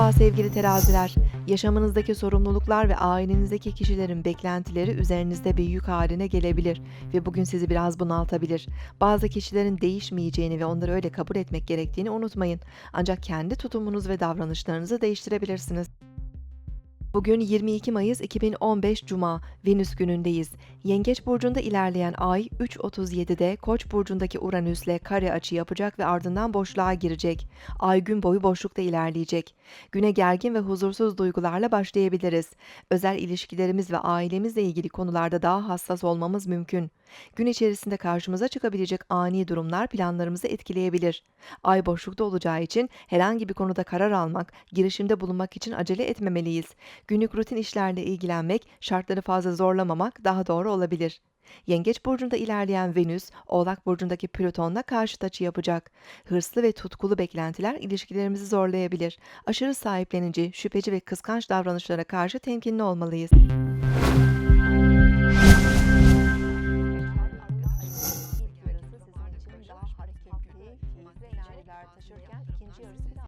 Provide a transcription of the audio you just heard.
Merhaba sevgili teraziler. Yaşamınızdaki sorumluluklar ve ailenizdeki kişilerin beklentileri üzerinizde bir yük haline gelebilir ve bugün sizi biraz bunaltabilir. Bazı kişilerin değişmeyeceğini ve onları öyle kabul etmek gerektiğini unutmayın. Ancak kendi tutumunuz ve davranışlarınızı değiştirebilirsiniz. Bugün 22 Mayıs 2015 Cuma, Venüs günündeyiz. Yengeç burcunda ilerleyen ay 3.37'de Koç burcundaki Uranüs'le kare açı yapacak ve ardından boşluğa girecek. Ay gün boyu boşlukta ilerleyecek. Güne gergin ve huzursuz duygularla başlayabiliriz. Özel ilişkilerimiz ve ailemizle ilgili konularda daha hassas olmamız mümkün. Gün içerisinde karşımıza çıkabilecek ani durumlar planlarımızı etkileyebilir. Ay boşlukta olacağı için herhangi bir konuda karar almak, girişimde bulunmak için acele etmemeliyiz günlük rutin işlerle ilgilenmek, şartları fazla zorlamamak daha doğru olabilir. Yengeç burcunda ilerleyen Venüs, Oğlak burcundaki Plüton'la karşıt açı yapacak. Hırslı ve tutkulu beklentiler ilişkilerimizi zorlayabilir. Aşırı sahiplenici, şüpheci ve kıskanç davranışlara karşı temkinli olmalıyız.